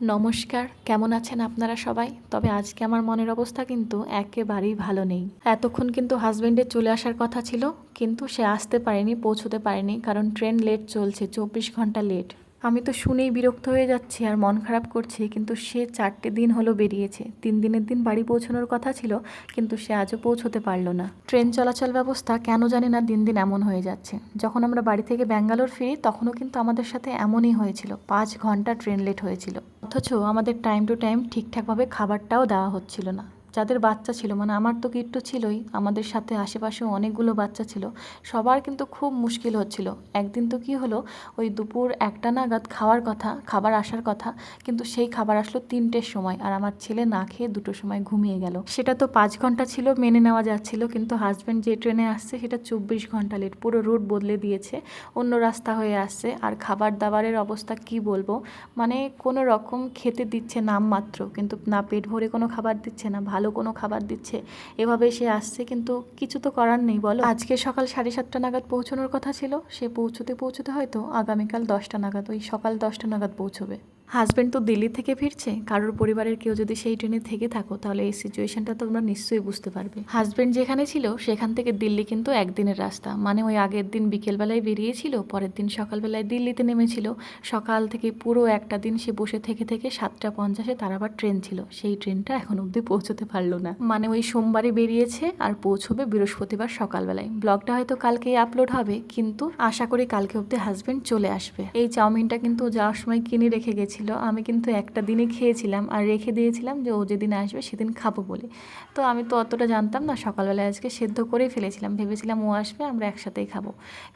নমস্কার, কেমন আছেন আপনারা সবাই? তবে আজকে আমার মনের অবস্থা কিন্তু একেবারেই ভালো নেই। এতক্ষণ কিন্তু হাজব্যান্ডের চলে আসার কথা ছিল, কিন্তু সে আসতে পারেনি, পৌঁছতে পারেনি, কারণ ট্রেন লেট চলছে, চব্বিশ ঘণ্টা লেট। আমি তো শুনেই বিরক্ত হয়ে যাচ্ছি আর মন খারাপ করছি, কিন্তু সে চারটে দিন হলো বেরিয়েছে। তিন দিনের দিন বাড়ি পৌঁছানোর কথা ছিল, কিন্তু সে আজও পৌঁছতে পারল না। ট্রেন চলাচল ব্যবস্থা কেন জানি না দিন দিন এমন হয়ে যাচ্ছে। যখন আমরা বাড়ি থেকে ব্যাঙ্গালোর ফিরি, তখনও কিন্তু আমাদের সাথে এমনই হয়েছিল। পাঁচ ঘণ্টা ট্রেন লেট হয়েছিল। অথচ আমাদের টাইম টু টাইম ঠিকঠাকভাবে খাবারটাও দেওয়া হচ্ছিল না। যাদের বাচ্চা ছিল মানে আমার তো কিট্টু ছিলই, আমাদের সাথে আশেপাশে অনেকগুলো বাচ্চা ছিল, সবার কিন্তু খুব মুশকিল হচ্ছিল। একদিন তো কি হলো, ওই দুপুর একটা নাগাদ খাওয়ার কথা, খাবার আসার কথা, কিন্তু সেই খাবার আসলো তিনটের সময়, আর আমার ছেলে না খেয়ে দুটোর সময় ঘুমিয়ে গেল। সেটা তো পাঁচ ঘণ্টা ছিল, মেনে নেওয়া যাচ্ছিল, কিন্তু হাজব্যান্ড যে ট্রেনে আসছে, সেটা চব্বিশ ঘণ্টা লেট পুরো রুট বদলে দিয়েছে, অন্য রাস্তা হয়ে আসছে, আর খাবার দাবারের অবস্থা কি বলব? মানে কোনো রকম খেতে দিচ্ছে নাম মাত্র, কিন্তু না পেট ভরে কোনো খাবার দিচ্ছে না ভালো কোনো খাবার দিচ্ছে, এভাবে সে আসছে কিন্তু কিছু তো করার নেই, বলো। আজকে সকাল সাড়ে সাতটা নাগাদ পৌঁছানোর কথা ছিল, সে পৌঁছতে পৌঁছতে হয়তো আগামীকাল দশটা নাগাদ, ওই সকাল দশটা নাগাদ পৌঁছবে। হাজব্যান্ড তো দিল্লি থেকে ফিরছে, কারোর পরিবারের কেউ যদি সেই ট্রেনে থেকে থাকো, তাহলে এই সিচুয়েশনটা তোমরা নিশ্চয়ই বুঝতে পারবে। হাজব্যান্ড যেখানে ছিল, সেখান থেকে দিল্লি কিন্তু একদিনের রাস্তা। মানে ওই আগের দিন বিকেলবেলায় বেরিয়েছিল, পরের দিন সকালবেলায় দিল্লিতে নেমেছিল। সকাল থেকে পুরো একটা দিন সে বসে থেকে থেকে সাতটা পঞ্চাশে তার আবার ট্রেন ছিল। সেই ট্রেনটা এখন অবধি পৌঁছতে পারল না। মানে ওই সোমবারে বেরিয়েছে আর পৌঁছবে বৃহস্পতিবার সকালবেলায়। ব্লগটা হয়তো কালকেই আপলোড হবে, কিন্তু আশা করি কালকে অবধি হাজব্যান্ড চলে আসবে। এই চাউমিনটা কিন্তু যাওয়ার সময় কিনে রেখে গেছিল আমি কিন্তু একটা দিনে খেয়েছিলাম আর রেখে দিয়েছিলাম যে ও যেদিন আসবে সেদিন খাব বলে। তো আমি তো অতটা জানতাম না সকালবেলা আজকে সেদ্ধ করে ফেলেছিলাম। ভেবেছিলাম ও আসবে, আমরা একসাথেই খাব।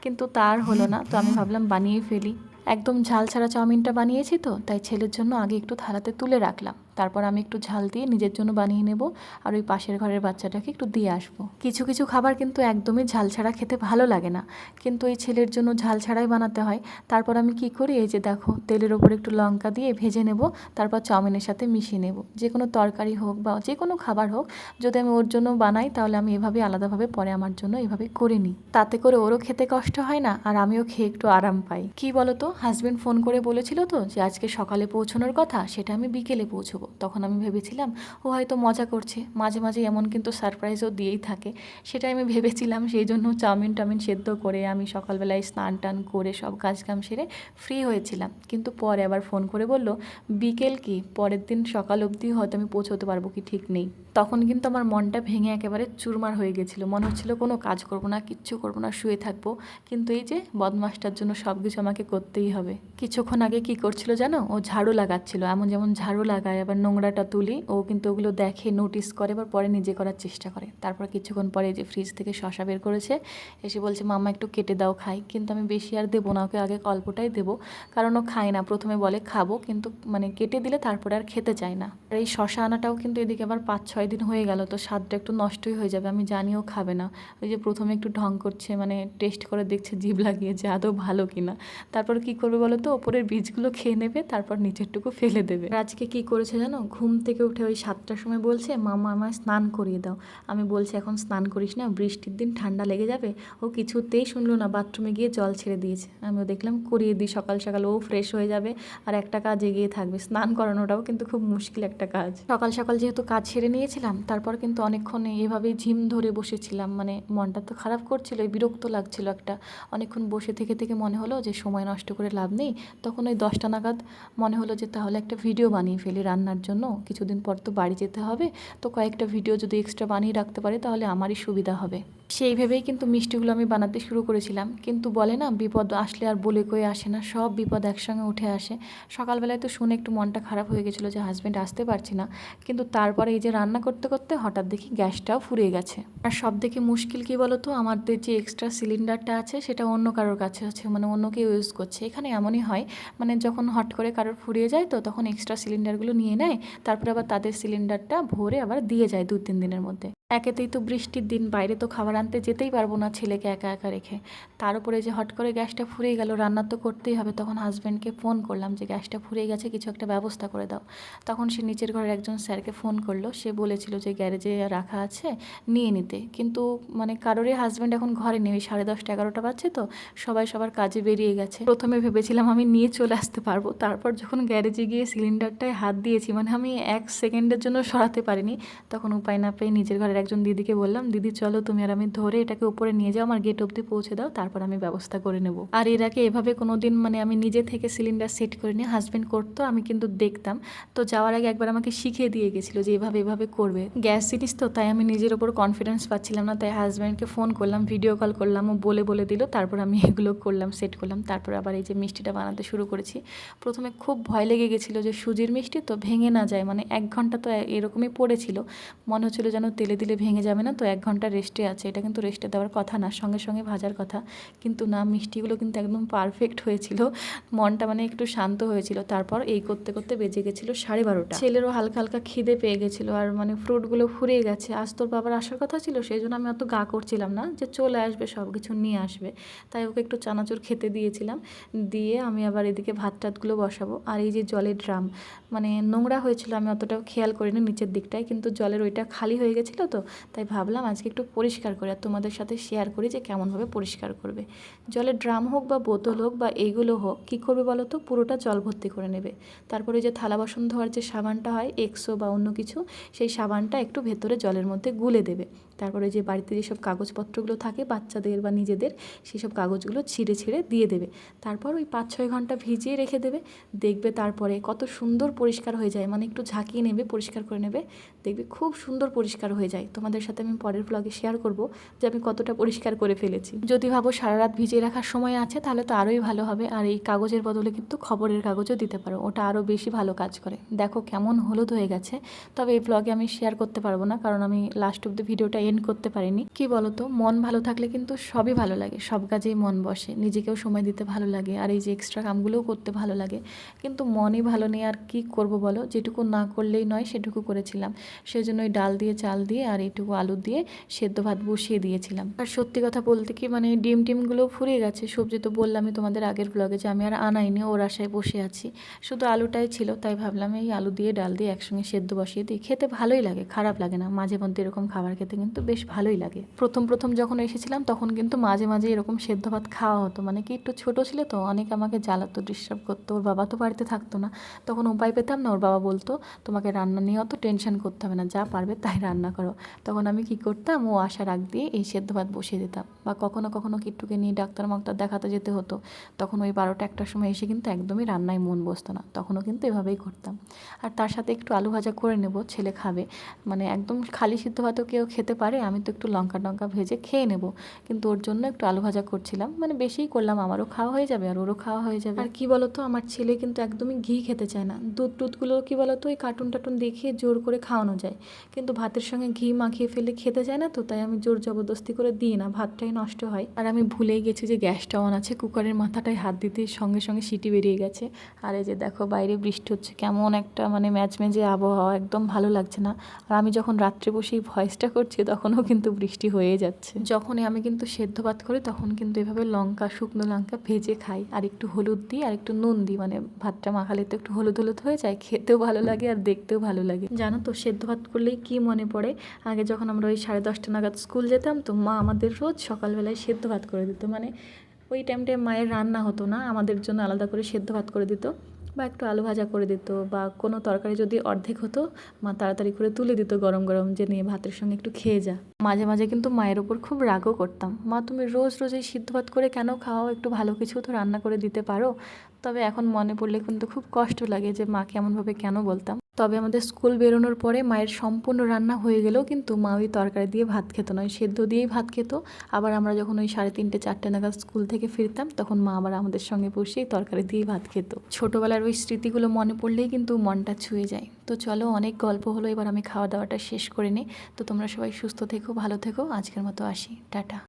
কিন্তু তার হলো না, তো আমি ভাবলাম বানিয়ে ফেলি। একদম ঝাল ছাড়া চাউমিনটা বানিয়েছি তো, তাই ছেলের জন্য আগে একটু থালাতে তুলে রাখলাম। তারপর আমি একটু ঝাল দিয়ে নিজের জন্য বানিয়ে নেব আর ওই পাশের ঘরের বাচ্চাটাকে একটু দিয়ে আসব। কিছু কিছু খাবার কিন্তু একদমই ঝাল ছাড়া খেতে ভালো লাগে না, কিন্তু এই ছেলের জন্য ঝাল ছাড়াই বানাতে হয়। তারপর আমি কি করি, এই যে দেখো, তেলের ওপর একটু লঙ্কা দিয়ে ভেজে নেব, তারপর চাউমিনের সাথে মিশিয়ে নেব। যে কোনো তরকারি হোক বা যে কোনো খাবার হোক, যদি আমি ওর জন্য বানাই, তাহলে আমি এভাবে আলাদাভাবে পরে আমার জন্য এভাবে করে নিই। তাতে করে ওরও খেতে কষ্ট হয় না, আর আমিও খেয়ে একটু আরাম পাই। কি বলো তো হাজব্যান্ড ফোন করে বলেছিল তো যে আজকে সকালে পৌঁছানোর কথা, সেটা আমি বিকেলে পৌঁছবো। তখন আমি ভেবেছিলাম, ও হয়তো মজা করছে। মাঝে মাঝে এমন কিন্তু সারপ্রাইজও দিয়েই থাকে। সেটা আমি ভেবেছিলাম, সেই জন্য চাউমিন টাউমিন সেদ্ধ করে আমি সকালবেলায় স্নান টান করে সব কাজ কাম সেরে ফ্রি হয়েছিলাম। কিন্তু পরে আবার ফোন করে বলল, বিকেল কি? পরের দিন সকাল অবধি হয়তো আমি পৌঁছতে পারব কি ঠিক নেই? তখন কিন্তু আমার মনটা ভেঙে একেবারে চুরমার হয়ে গেছিল। মনে হচ্ছিল, কোনো কাজ করব না, কিচ্ছু করব না, শুয়ে থাকব। কিন্তু এই যে বদমাসটার জন্য সব কিছু আমাকে করতেই হবে। কিছুক্ষণ আগে কি করছিল জানো? ও ঝাড়ু লাগাচ্ছিল। এমন যেমন ঝাড়ু লাগায়, আবার নোংরাটা তুলি। ও কিন্তু ওগুলো দেখে নোটিস করে, এবার পরে নিজে করার চেষ্টা করে। তারপর কিছুক্ষণ পরে যে ফ্রিজ থেকে শশা বের করেছে, এসে বলছে, মামা, একটু কেটে দাও, খাই। কিন্তু আমি বেশি আর দেবো না, ওকে আগে অল্পটাই দেবো। কারণ ও খায় না। প্রথমে বলে, খাব। কিন্তু মানে কেটে দিলে তারপরে আর খেতে চায় না। আর এই শশা আনাটাও কিন্তু এদিকে আবার পাঁচ, ছয় দিন হয়ে গেল। তো স্বাদটা একটু নষ্টই হয়ে যাবে। আমি জানিও খাবে না। ওই যে প্রথমে একটু ঢং করছে মানে টেস্ট করে দেখছে, জিভ লাগিয়ে যে আদৌ ভালো কিনা। তারপর কি করবে বলো তো? ওপরের বীজগুলো খেয়ে নেবে, তারপর নিচেরটুকু ফেলে দেবে। আজকে কি করেছে জানো? ঘুম থেকে উঠে ওই সাতটার সময় বলছে, মামা, আমায় স্নান করিয়ে দাও। আমি বলছি, এখন স্নান করিস না, বৃষ্টির দিন ঠান্ডা লেগে যাবে। ও কিছুতেই শুনলো না, বাথরুমে গিয়ে জল ছেড়ে দিয়েছে। আমিও দেখলাম, করিয়ে দিই সকাল সকাল, ও ফ্রেশ হয়ে যাবে আর একটা কাজ এগিয়ে থাকবে। স্নান করানোটাও কিন্তু খুব মুশকিল একটা কাজ। সকাল সকাল যেহেতু কাজ ছেড়ে নিয়েছিলাম, তারপর কিন্তু অনেকক্ষণ এভাবেই ঝিম ধরে বসেছিলাম। মানে মনটা তো খারাপ করছিল, বিরক্ত লাগছিল একটা। অনেকক্ষণ বসে থেকে থেকে মনে হলো যে সময় নষ্ট করে লাভ নেই, তখন ওই দশটা নাগাদ মনে হলো যে তাহলে একটা ভিডিও বানিয়ে ফেলি রান্নার জন্য। কিছুদিন পর তো বাড়ি যেতে হবে, তো কয়েকটা ভিডিও যদি এক্সট্রা বানিয়ে রাখতে পারে তাহলে আমারই সুবিধা হবে। সেই ভেবেই কিন্তু মিষ্টিগুলো আমি বানাতে শুরু করেছিলাম। কিন্তু বলে না, বিপদ আসলে আর বলে কয়ে আসে না, সব বিপদ একসঙ্গে উঠে আসে। সকালবেলায় তো শুনে একটু মনটা খারাপ হয়ে গেছিল যে হাজব্যান্ড আসতে পারছি না। কিন্তু তারপরে এই যে রান্না করতে করতে হঠাৎ দেখি গ্যাসটাও ফুরিয়ে গেছে। আর সব থেকে মুশকিল কী বলো তো আমাদের যে এক্সট্রা সিলিন্ডারটা আছে, সেটা অন্য কারোর কাছে আছে মানে অন্য কেউ ইউজ করছে। এখানে এমনই হয় মানে যখন হট করে কারোর ফুরিয়ে যায় তো তখন এক্সট্রা সিলিন্ডারগুলো নিয়ে নেয়, তারপরে আবার তাদের সিলিন্ডারটা ভরে আবার দিয়ে যায় দু তিন দিনের মধ্যে। একেতেই তো বৃষ্টির দিন, বাইরে তো খাবার আনতে যেতেই পারব না ছেলেকে একা একা রেখে। তার উপরে যে হট করে গ্যাসটা ফুরিয়ে গেল, রান্না তো করতেই হবে, তখন হাজব্যান্ডকে ফোন করলাম যে গ্যাসটা ফুরিয়ে গেছে, কিছু একটা ব্যবস্থা করে দাও। তখন সে নিচের ঘরের একজন স্যারকে ফোন করল, সে বলেছিল যে গ্যারেজে রাখা আছে, নিয়ে নিতে। কিন্তু মানে কারোরই হাজব্যান্ড এখন ঘরে নেই, ওই সাড়ে দশটা এগারোটা বাজছে তো, সবাই সবার কাজে বেরিয়ে গেছে। প্রথমে ভেবেছিলাম আমি নিয়ে চলে আসতে পারব, তারপর যখন গ্যারেজে গিয়ে সিলিন্ডারটায় হাত দিয়েছি মানে আমি এক সেকেন্ডের জন্য সরাতে পারিনি, তখন উপায় না পেয়ে নিজের ঘরের একজন দিদিকে বললাম, দিদি, চলো তুমি আর আমি ধরে এটাকে উপরে নিয়ে যাও, আমার গেট অবধি পৌঁছে দাও, তারপর আমি ব্যবস্থা করে নেব। আর এর আগে এভাবে কোনো দিন মানে আমি নিজে থেকে সিলিন্ডার সেট করে নিয়ে হাজব্যান্ড করতো, আমি কিন্তু দেখতাম। তো যাওয়ার আগে একবার আমাকে শিখিয়ে দিয়ে গেছিল যে এভাবে এভাবে করবে। গ্যাস জিনিস তো, তাই আমি নিজের ওপর কনফিডেন্স পাচ্ছিলাম না, তাই হাজব্যান্ডকে ফোন করলাম ভিডিও কল করলাম, ও বলে বলে দিল, তারপর আমি এগুলো করলাম সেট করলাম, তারপর আবার এই যে মিষ্টিটা বানাতে শুরু করেছি। প্রথমে খুব ভয় লেগে গেছিল যে সুজির মিষ্টি তো ভেঙে না যায় মানে এক ঘণ্টা তো এরকমই পড়েছিল। মনে হচ্ছিল যেন তেলে দিলে ভেঙে যাবে না, তো এক ঘণ্টা রেস্টে আছে। এটা কিন্তু রেস্টে দেওয়ার কথা না, সঙ্গে সঙ্গে ভাজার কথা। কিন্তু না, মিষ্টিগুলো কিন্তু একদম পারফেক্ট হয়েছিল। মনটা মানে একটু শান্ত হয়েছিল। তারপর এই করতে করতে বেজে গেছিল সাড়ে বারোটা। ছেলেরও হালকা হালকা খিদে পেয়ে গেছিল আর মানে ফ্রুটগুলো ফুরিয়ে গেছে। আজ তোর বাবার আসার কথা ছিল সেই জন্য আমি অত গা করছিলাম না যে চলে আসবে সব কিছু নিয়ে আসবে। তাই ওকে একটু চানাচুর খেতে দিয়েছিলাম। দিয়ে আমি আবার এদিকে ভাত টাতগুলো বসাবো। আর এই যে জলের ড্রাম মানে নোংরা হয়েছিল, আমি অতটাও খেয়াল করিনি নিচের দিকটায়। কিন্তু জলের ওইটা খালি হয়ে গেছিল তো? তাই ভাবলাম আজকে একটু পরিষ্কার করে আর তোমাদের সাথে শেয়ার করি যে কেমনভাবে পরিষ্কার করবে। জলের ড্রাম হোক বা বোতল হোক বা এইগুলো হোক, কী করবে বলো তো? পুরোটা জল ভর্তি করে নেবে। তারপরে যে থালা বাসন ধোয়ার যে সাবানটা হয় এক্সো বা অন্য কিছু, সেই সাবানটা একটু ভেতরে জলের মধ্যে গুলে দেবে। তারপরে যে বাড়িতে যেসব কাগজপত্রগুলো থাকে বাচ্চাদের বা নিজেদের সেই সব কাগজগুলো ছিঁড়ে ছিঁড়ে দিয়ে দেবে। তারপর ওই পাঁচ ছয় ঘণ্টা ভিজিয়ে রেখে দেবে। দেখবে তারপরে কত সুন্দর পরিষ্কার হয়ে যায়। মানে একটু ঝাঁকিয়ে নেবে, পরিষ্কার করে নেবে। দেখবে খুব সুন্দর পরিষ্কার হয়ে যায়। তোমাদের সাথে আমি পরের ব্লগে শেয়ার করব যে আমি কতটা পরিষ্কার করে ফেলেছি। যদি ভাবো সারা রাত ভিজিয়ে রাখার সময় আছে, তাহলে তো আরোই ভালো হবে। আর এই কাগজের বদলে কিন্তু খবরের কাগজও দিতে পারো। ওটা আরও বেশি ভালো কাজ করে। দেখো কেমন হলুদ হয়ে গেছে। তবে এই ব্লগে আমি শেয়ার করতে পারব না। কারণ আমি লাস্ট অব্দি ভিডিওটা এন্ড করতে পারিনি। কি বলো তো মন ভালো থাকলে কিন্তু সবই ভালো লাগে। সব কাজেই মন বসে। নিজেকেও সময় দিতে ভালো লাগে আর এই যে এক্সট্রা কামগুলোও করতে ভালো লাগে। কিন্তু মনই ভালো নেই আর কি করব বলো? যেটুকু না করলেই নয় সেটুকু করেছিলাম। সেজন্য ওই ডাল দিয়ে, চাল দিয়ে আর এইটুকু আলু দিয়ে সেদ্ধ ভাত বসিয়ে দিয়েছিলাম। আর সত্যি কথা বলতে কি মানে ডিম টিমগুলো ফুরিয়ে গেছে। সবজি তো বললামই তোমাদের আগের ব্লগে যে আমি আর আনাইনি, ওর আশায় বসে আছি। শুধু আলুটাই ছিল, তাই ভাবলাম এই আলু দিয়ে, ডাল দিয়ে একসঙ্গে সেদ্ধ বসিয়ে দিই। খেতে ভালোই লাগে, খারাপ লাগে না। মাঝে মধ্যে এরকম খাবার খেতে কিন্তু বেশ ভালোই লাগে। প্রথম প্রথম যখন এসেছিলাম তখন কিন্তু মাঝে মাঝে এরকম সেদ্ধ ভাত খাওয়া হতো। মানে কি একটু ছোট ছিল তো, অনেক আমাকে জ্বালাতো ডিস্টার্ব করতো। ওর বাবা তো বাড়িতে থাকতো না। তখন উপায় পেতাম না, ওর বাবা বলতো, তোমাকে রান্না নিয়ে অত টেনশন করতে হবে না, যা পারবে তাই রান্না করো। তখন আমি কি করতাম, ও আসার আগ দিয়ে এই সেদ্ধ ভাত বসিয়ে দিতাম। বা কখনো কখনো কিট্টুকে নিয়ে ডাক্তার মাক্তার দেখাতে যেতে হতো। তখন ওই বারোটা, একটার সময় এসে কিন্তু একদমই রান্নায় মন বসতো না। তখনও কিন্তু এভাবেই করতাম। আর তার সাথে একটু আলু ভাজা করে নেব, ছেলে খাবে। মানে একদম খালি সিদ্ধ ভাতও কেউ খেতে পারে আমি তো একটু লঙ্কা টঙ্কা ভেজে খেয়ে নেব। কিন্তু ওর জন্য একটু আলু ভাজা করছিলাম মানে বেশিই করলাম আমারও খাওয়া হয়ে যাবে আর ওরও খাওয়া হয়ে যাবে। আর কি বলতো আমার ছেলে কিন্তু একদমই ঘি খেতে চায় না। দুধ টুধগুলো কি বলতো ওই কার্টুন টাটুন দেখিয়ে জোর করে খাওয়ানো যায়। কিন্তু ভাতের সঙ্গে ঘি মাখিয়ে ফেলে খেতে চায় না তো তাই আমি জোর জবরদস্তি করে দিই না ভাতটাই নষ্ট হয়। আর আমি ভুলেই গেছি যে গ্যাসটা অন আছে কুকারের মাথাটায় হাত দিতে সঙ্গে সঙ্গে সিটি বেরিয়ে গেছে। আর এই যে দেখো বাইরে বৃষ্টি হচ্ছে কেমন একটা মানে ম্যাচ ম্যাচে আবহাওয়া একদম ভালো লাগছে না। আর আমি যখন রাত্রে বসে এই ভয়েসটা করছি তখনও কিন্তু বৃষ্টি হয়ে যাচ্ছে। যখনই আমি কিন্তু সেদ্ধ ভাত করি, তখন কিন্তু এভাবে লঙ্কা, শুকনো লঙ্কা ভেজে খাই। আর একটু হলুদ দিই, আর একটু নুন দিই। মানে ভাতটা মাখালে তো একটু হলুদ হলুদ হয়ে যায়, খেতেও ভালো লাগে আর দেখতেও ভালো লাগে। জানো তো, সেদ্ধ ভাত করলেই কি মনে পড়ে? আগে যখন আমরা ওই সাড়ে দশটা নাগাদ স্কুল যেতাম, তো মা আমাদের রোজ সকালবেলায় সেদ্ধ ভাত করে দিত। মানে ওই টাইমটায় মায়ের রান্না হতো না, আমাদের জন্য আলাদা করে সেদ্ধ ভাত করে দিত। বা একটু আলু ভাজা করে দিত বা কোনো তরকারি যদি অর্ধেক হতো, মা তাড়াতাড়ি করে তুলে দিত গরম গরম, যে নিয়ে ভাতের সঙ্গে একটু খেয়ে যা। মাঝে মাঝে কিন্তু মায়ের ওপর খুব রাগও করতাম। মা, তুমি রোজ রোজ এই সিদ্ধ ভাত করে কেন খাওয়াও একটু ভালো কিছু তো রান্না করে দিতে পারো? তবে এখন মনে পড়লে কিন্তু খুব কষ্ট লাগে যে মাকে এমনভাবে কেন বলতাম? তবে আমাদের স্কুল বেরোনোর পরে মায়ের সম্পূর্ণ রান্না হয়ে গেলেও কিন্তু মা ওই তরকারি দিয়ে ভাত খেত নয়, সেদ্ধ দিয়েই ভাত খেত। আবার আমরা যখন ওই সাড়ে তিনটে, চারটে নাগাদ স্কুল থেকে ফিরতাম, তখন মা আবার আমাদের সঙ্গে বসেই তরকারি দিয়েই ভাত খেত। ছোটোবেলার ওই স্মৃতিগুলো মনে পড়লেই কিন্তু মনটা ছুঁয়ে যায়। তো চলো অনেক গল্প হলো, এবার আমি খাওয়া দাওয়াটা শেষ করে নিই। তো তোমরা সবাই সুস্থ থেকো, ভালো থেকো। আজকের মতো আসি। টাটা।